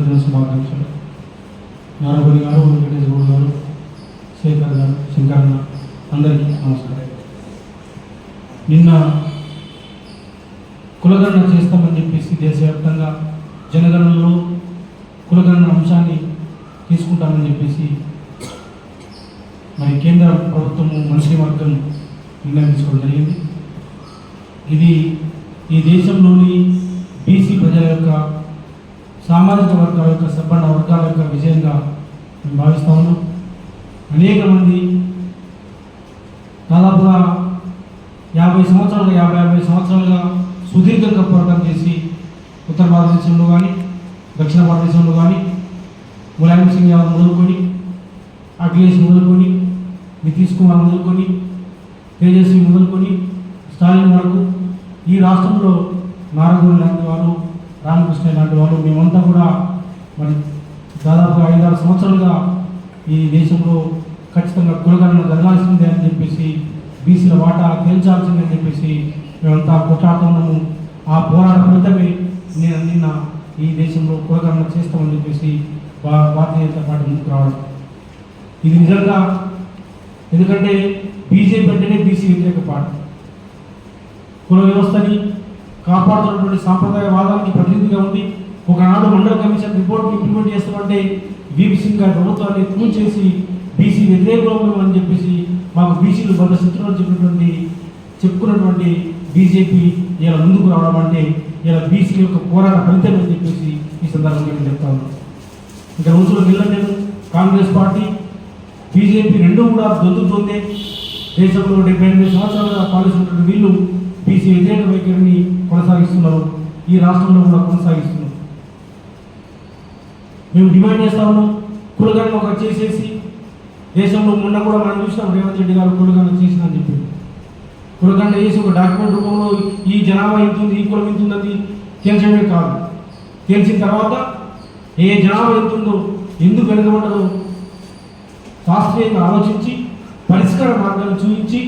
జన్మదిన శుభాకాంక్షలు నారాయణ గారు వెంకటేష్ గౌడ్ గారు శేఖర్ గారు శంకరన్న అందరికీ నమస్కారం. నిన్న కులగణన చేస్తామని చెప్పేసి దేశవ్యాప్తంగా జనగణనలో కులగణన అంశాన్ని తీసుకుంటామని చెప్పేసి మరి కేంద్ర ప్రభుత్వము మనిషి మార్గం నిర్ణయించుకోవడం జరిగింది. ఇది ఈ దేశంలోని బీసీ ప్రజల యొక్క సామాజిక వర్గాల యొక్క సబ్బండ వర్గాల యొక్క విజయంగా మేము భావిస్తూ ఉన్నాం. అనేక మంది దాదాపుగా యాభై సంవత్సరాలు యాభై యాభై సంవత్సరాలుగా సుదీర్ఘంగా పోరాటం చేసి ఉత్తర భారతదేశంలో కానీ దక్షిణ భారతదేశంలో కానీ ములాయం సింగ్ యాదవ్ మొదలుకొని అఖిలేష్ మొదలుకొని నితీష్ కుమార్ మొదలుకొని తేజస్వి మొదలుకొని స్టాలిన్ వరకు ఈ రాష్ట్రంలో నారగోడి లాంటి వారు రామకృష్ణ లాంటి వారు మేమంతా కూడా మరి దాదాపుగా ఐదారు సంవత్సరాలుగా ఈ దేశంలో ఖచ్చితంగా కులగణన జరగాల్సిందే అని చెప్పేసి బీసీల వాటా తేల్చాల్సిందే అని చెప్పేసి మేమంతా కొట్లాడుతున్నాము ఆ పోరాట ఫలితమే నేను నిన్న ఈ దేశంలో కులగణన చేస్తామని చెప్పేసి భా- భారతీయ జనతా పార్టీ ముందుకు రావడం. ఇది నిజంగా ఎందుకంటే బీజేపీ అంటేనే బీసీ వ్యతిరేక పార్టీ. కుల వ్యవస్థని కాపాడుతున్నటువంటి సాంప్రదాయ వాదానికి ప్రతినిధిగా ఉండి ఒకనాడు మండల కమిషన్ రిపోర్ట్ ఇంప్లిమెంట్ చేస్తామంటే వీపీ సింగ్ గారి ప్రభుత్వాన్ని ప్రూవ్ చేసి బీసీ వ్యతిరేకులు అని చెప్పేసి మాకు బీసీలు బంధ శత్రువులు చెప్పినటువంటి చెప్పుకున్నటువంటి బీజేపీ ఇలా ముందుకు రావడం అంటే ఇలా బీసీ యొక్క పోరాట ఫలితం అని చెప్పేసి ఈ సందర్భంగా నేను చెప్తా ఉన్నాను ఇంకా రోజులు నేను కాంగ్రెస్ పార్టీ బీజేపీ రెండు కూడా దొందుతోందే దేశంలో డెబ్బై ఎనిమిది సంవత్సరాలుగా పాలిస్తున్నటువంటి వీళ్ళు బీసీ వ్యతిరేక వైఖరిని కొనసాగిస్తున్నారు. ఈ రాష్ట్రంలో కూడా కొనసాగిస్తున్నారు. మేము డిమాండ్ చేస్తా ఉన్నాం. కులగణన ఒక చేసేసి దేశంలో మొన్న కూడా మనం చూసినాం రేవంత్ రెడ్డి గారు కులగణన చేసిన అని చెప్పి. కులగండ చేసి ఒక డాక్యుమెంట్ రూపంలో ఈ జనాభా ఇంత ఉంది ఈ కులం ఇంత ఉందని తేల్చడమే కాదు. తేల్చిన తర్వాత ఏ జనాభా ఎంత ఉందో ఎందుకు వెనకబడ్డదో శాస్త్రీయంగా ఆలోచించి పరిష్కార మార్గాలు చూపించి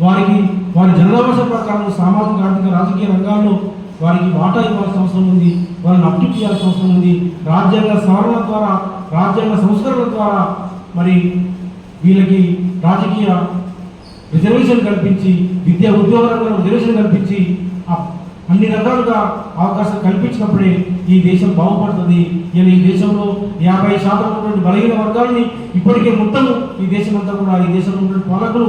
వారికి వారి జనవస ప్రకారం సామాజిక ఆర్థిక రాజకీయ రంగాల్లో వారికి వాటా ఇవ్వాల్సిన అవసరం ఉంది. వారిని అప్టు చేయాల్సిన అవసరం ఉంది. రాజ్యాంగ సవరణ ద్వారా రాజ్యాంగ సంస్కరణ ద్వారా మరి వీళ్ళకి రాజకీయ రిజర్వేషన్ కల్పించి విద్యా ఉద్యోగ రంగంలో రిజర్వేషన్ కల్పించి ఆ- అన్ని రకాలుగా అవకాశం కల్పించినప్పుడే ఈ దేశం బాగుపడుతుంది. ఇలా ఈ దేశంలో యాభై శాతం ఉన్నటువంటి బలహీన వర్గాలని ఇప్పటికే మొత్తం ఈ దేశం అంతా కూడా ఈ దేశంలో ఉన్న పాలకులు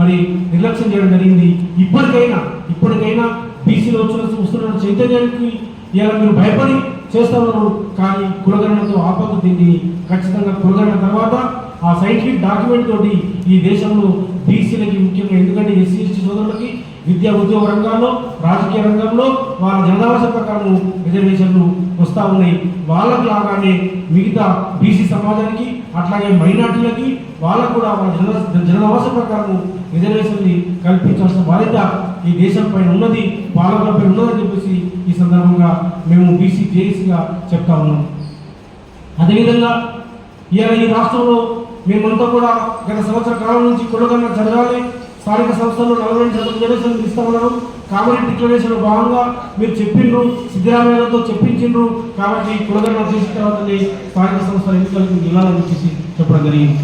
మరి నిర్లక్ష్యం చేయడం జరిగింది. ఇప్పటికైనా ఇప్పటికైనా బీసీలో వచ్చిన వస్తున్న చైతన్యానికి ఇలా మీరు భయపడి చేస్తా ఉన్నారు కానీ కులగణనతో ఆపదు దీన్ని ఖచ్చితంగా కులగణన తర్వాత ఆ సైంటిఫిక్ డాక్యుమెంట్ తోటి ఈ దేశంలో బీసీలకి ముఖ్యంగా ఎందుకంటే ఎస్సీ ఎస్టీ సోదరులకి విద్యా ఉద్యోగ రంగాల్లో రాజకీయ రంగంలో వాళ్ళ జనాభా ప్రకారం రిజర్వేషన్లు వస్తూ ఉన్నాయి. వాళ్ళకి లాగానే మిగతా బీసీ సమాజానికి అట్లాగే మైనార్టీలకి వాళ్ళకు కూడా వాళ్ళ జన జనాభా ప్రకారం రిజర్వేషన్ని కల్పించాల్సిన బాధ్యత ఈ దేశం పైన ఉన్నది పాలకులపై ఉన్నదని చెప్పేసి ఈ సందర్భంగా మేము బీసీ జేఏసీగా చెప్తా ఉన్నాం. అదేవిధంగా ఇవాళ ఈ రాష్ట్రంలో మేమంతా కూడా గత సంవత్సర కాలం నుంచి కొడుకన్నా జరగాలి స్థానిక సంస్థల్లో నలభై శాతం రిజర్వేషన్ ఇస్తామన్నారు. కామరెడ్డి డిక్లరేషన్ భాగంగా మీరు చెప్పిండ్రు సిద్ధరామయ్యతో చెప్పించిండ్రు. కాబట్టి కులగన్న చేసిన తర్వాత స్థానిక సంస్థల ఎన్నికలకు వెళ్ళాలని చెప్పేసి చెప్పడం జరిగింది.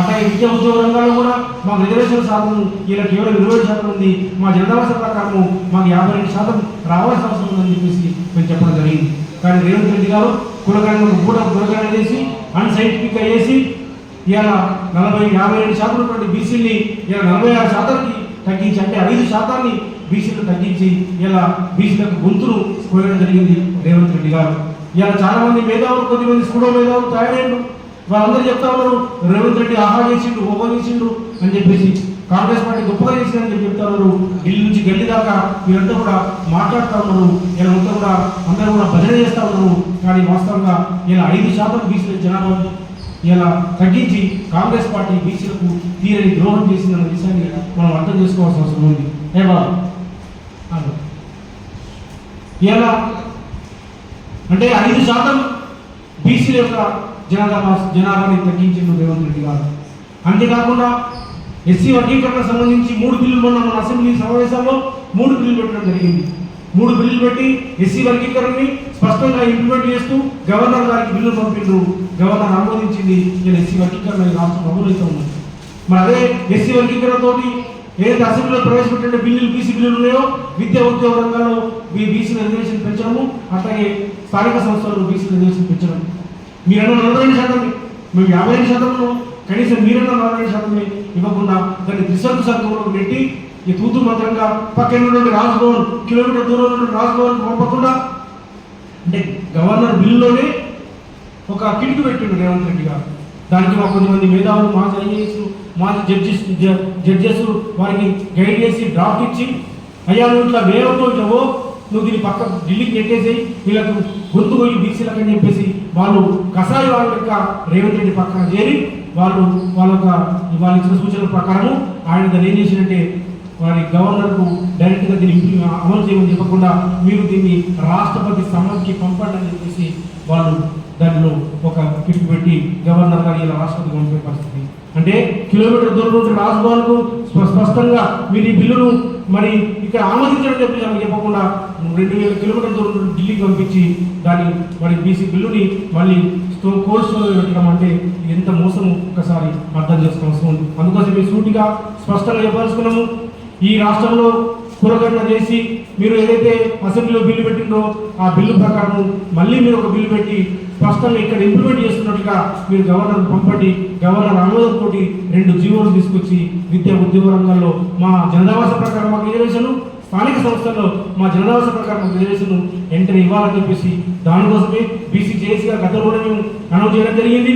అట్లాగే విద్యా ఉద్యోగ రంగాల్లో కూడా మాకు రిజర్వేషన్ శాతం ఇలా కేవలం ఇరవై శాతం ఉంది మా జనదావాస ప్రకారము మాకు యాభై రెండు శాతం రావాల్సిన అవసరం ఉందని చెప్పేసి మేము చెప్పడం జరిగింది. కానీ రేవంత్ రెడ్డి గారు కులగణను కూడా కులగణన చేసి అన్సైంటిఫిక్గా చేసి ఇవాళ నలభై యాభై రెండు శాతం ఉన్నటువంటి బీసీని ఇలా నలభై ఆరు శాతానికి తగ్గించి అంటే ఐదు శాతాన్ని బీసీలు తగ్గించి ఇలా బీసీలకు గొంతును కోయడం జరిగింది రేవంత్ రెడ్డి గారు. ఇలా చాలా మంది మేధావులు కొద్దిమంది స్కూడో మేధావులు తయారైండు వాళ్ళందరూ చెప్తా ఉన్నారు రేవంత్ రెడ్డి ఆహా చేసిండు ఓపెన్ చేసిండు అని చెప్పేసి కాంగ్రెస్ పార్టీ గొప్పగా చేసిందని చెప్పి చెప్తా ఉన్నారు. ఢిల్లీ నుంచి గల్లీ దాకా మీరంతా కూడా మాట్లాడుతూ ఉన్నారు. ఇలా అంతా కూడా అందరూ కూడా భజన చేస్తూ ఉన్నారు. కానీ వాస్తవంగా ఇలా ఐదు శాతం బీసీల జనాభా ఇలా తగ్గించి కాంగ్రెస్ పార్టీ బీసీలకు తీరని ద్రోహం చేసిందన్న విషయాన్ని మనం అర్థం చేసుకోవాల్సిన అవసరం ఉంది. ఏ బాబు? అదే. ఇలా అంటే ఐదు శాతం బీసీల యొక్క జనాభా జనాభాని తగ్గించిండు రేవంత్ రెడ్డి గారు. అంతేకాకుండా ఎస్సీ వర్గీకరణ సంబంధించి మూడు బిల్లులు మొన్న మన అసెంబ్లీ సమావేశాల్లో మూడు బిల్లులు పెట్టడం జరిగింది. మూడు బిల్లులు పెట్టి ఎస్సీ వర్గీకరణని స్పష్టంగా ఇంప్లిమెంట్ చేస్తూ గవర్నర్ గారికి బిల్లు పంపిండ్రు గవర్నర్ ఆమోదించింది నేను ఎస్సీ వర్గీకరణ రాష్ట్ర ప్రభుత్వం మరి అదే ఎస్సీ వర్గీకరణతోటి ఏదైతే అసెంబ్లీలో ప్రవేశపెట్టిన బిల్లులు బీసీ బిల్లులు ఉన్నాయో విద్యా ఉద్యోగ రంగంలో బీసీ రిజర్వేషన్ పెంచడము అట్లాగే స్థానిక సంస్థల్లో బీసీ రిజర్వేషన్ పెంచడం మీరన్న నలభై రెండు శాతం మేము యాభై ఐదు శాతంలో కనీసం మీరన్న నలభై రెండు శాతమే ఇవ్వకుండా దాన్ని త్రిసర్కు సంఘంలో పెట్టి ఈ తూతు మంత్రంగా పక్కన నుండి రాజ్భవన్ కిలోమీటర్ దూరం నుండి రాజ్భవన్ పంపకుండా అంటే గవర్నర్ బిల్లులోనే ఒక కిటికీ పెట్టిండు రేవంత్ రెడ్డి గారు. దానికి మా కొంతమంది మేధావులు మా ఐఏఎస్ మా జడ్జెస్ జడ్జెస్ వారికి గైడ్ చేసి డ్రాఫ్ట్ ఇచ్చి అయ్యా నువ్వు ఇట్లా వేయవుతూ ఇట్లా ఓ నువ్వు దీన్ని పక్క ఢిల్లీకి నెట్టేసేయి వీళ్ళకు గొంతు పోయి బీసీలకు అని చెప్పేసి వాళ్ళు కసాయి వాళ్ళ యొక్క రేవంత్ రెడ్డి పక్కన చేరి వాళ్ళు వాళ్ళ యొక్క వాళ్ళు ఇచ్చిన సూచనల ప్రకారము ఆయన దాన్ని ఏం చేసినట్టే వారి గవర్నర్కు డైరెక్ట్గా దీన్ని అమలు చేయమని చెప్పకుండా మీరు దీన్ని రాష్ట్రపతి సమ్మతికి పంపండి అని చెప్పేసి వాళ్ళు దానిలో ఒక కిట్ పెట్టి గవర్నర్ గారు ఇలా రాష్ట్రపతి పంపే పరిస్థితి. అంటే కిలోమీటర్ దూరం నుంచి రాజభవన్కు స్ప- స్పష్టంగా మీరు ఈ బిల్లును మరి ఇక్కడ ఆమోదించడం చెప్పి ఆమె చెప్పకుండా రెండు వేల కిలోమీటర్ దూరం నుండి ఢిల్లీకి పంపించి దాన్ని మరి బీసీ బిల్లుని మళ్ళీ స్టో కోల్డ్ పెట్టడం అంటే ఎంత మోసం ఒకసారి అర్థం చేసుకోవాల్సి ఉంది. అందుకోసం మేము సూటిగా స్పష్టంగా చెప్పాల్సుకున్నాము ఈ రాష్ట్రంలో కురగణన చేసి మీరు ఏదైతే అసెంబ్లీలో బిల్లు పెట్టిందో ఆ బిల్లు ప్రకారం మళ్ళీ మీరు ఒక బిల్లు పెట్టి స్పష్టంగా ఇక్కడ ఇంప్లిమెంట్ చేస్తున్నట్టుగా మీరు గవర్నర్ పంపండి. గవర్నర్ ఆమోదంతో రెండు జీవోలు తీసుకొచ్చి విద్యా ఉద్యోగ రంగంలో మా జనదావాస ప్రకారం మాకు రిజర్వేషన్ స్థానిక సంస్థల్లో మా జనదావాస ప్రకారం మాకు రిజర్వేషన్ వెంటనే ఇవ్వాలని చెప్పేసి దానికోసమే బీసీ జేఏసీగా గతంలోనే మేము అనౌన్స్ చేయడం జరిగింది.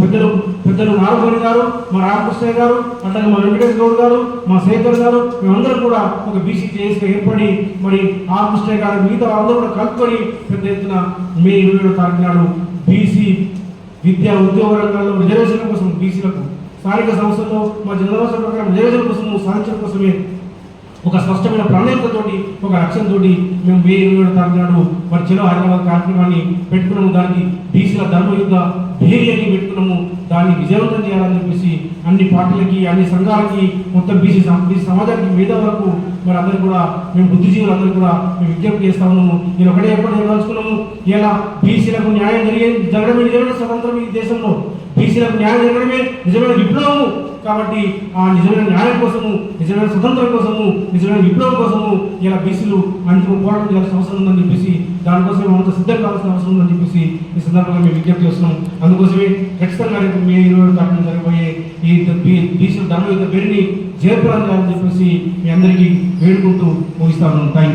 పెద్దలు పెద్దలు నారమణి గారు మా రామకృష్ణయ్య గారు అట్లాగే మా వెంకటేష్ గౌడ్ గారు మా శేఖర్ గారు మేమందరం కూడా ఒక బీసీ చేసి ఏర్పడి మరి రామకృష్ణయ్య గారు మిగతా అందరూ కూడా కలుపుకొని పెద్ద ఎత్తున మే ఇరవై ఏడు తారీఖు నాడు బీసీ విద్యా ఉద్యోగ రంగాల్లో రిజర్వేషన్ కోసం బీసీలకు స్థానిక సంస్థల్లో మా జిల్లా ప్రకారం రిజర్వేషన్ కోసం సాధించడం కోసమే ఒక స్పష్టమైన ప్రణాళికతోటి ఒక లక్ష్యంతోటి మేము మే ఇరవై ఏడు తారీఖు నాడు మరి చెలో హైదరాబాద్ కార్యక్రమాన్ని పెట్టుకున్నాము. దానికి బీసీల ధర్మ యుద్ధ ధైర్యాన్ని పెట్టుకున్నాము. దాన్ని విజయవంతం చేయాలని చెప్పేసి అన్ని పార్టీలకి అన్ని సంఘాలకి మొత్తం బీసీ బీసీ సమాజానికి మేధావులకు మరి అందరూ కూడా మేము బుద్ధిజీవులు అందరూ కూడా మేము విజ్ఞప్తి చేస్తా ఉన్నాము. నేను ఒకటే ఎప్పుడు నిర్వహించుకున్నాము ఇలా బీసీలకు న్యాయం జరిగే జరగడం నిజమైన స్వతంత్రం ఈ దేశంలో. బీసీలకు న్యాయం జరగడమే నిజమైన విప్లవము కాబట్టి ఆ నిజమైన న్యాయం కోసము నిజమైన స్వతంత్రం కోసము నిజమైన విప్లవం కోసము ఇలా బీసీలు అంతిమ పోరాటం చేయాల్సిన అవసరం ఉందని చెప్పేసి దానికోసం మనం సిద్ధం కావాల్సిన అవసరం ఉందని చెప్పేసి ఈ సందర్భంగా మేము విజ్ఞప్తి చేస్తున్నాం. అందుకోసమే ఖచ్చితంగా రేపు మే ఇరవై ఏడు తారీఖున జరగబోయే ఈ బీసీల ధర్మ యొక్క పేరుని జయప్రదం చెప్పేసి మీ అందరికీ వేడుకుంటూ ముగిస్తాను థ్యాంక్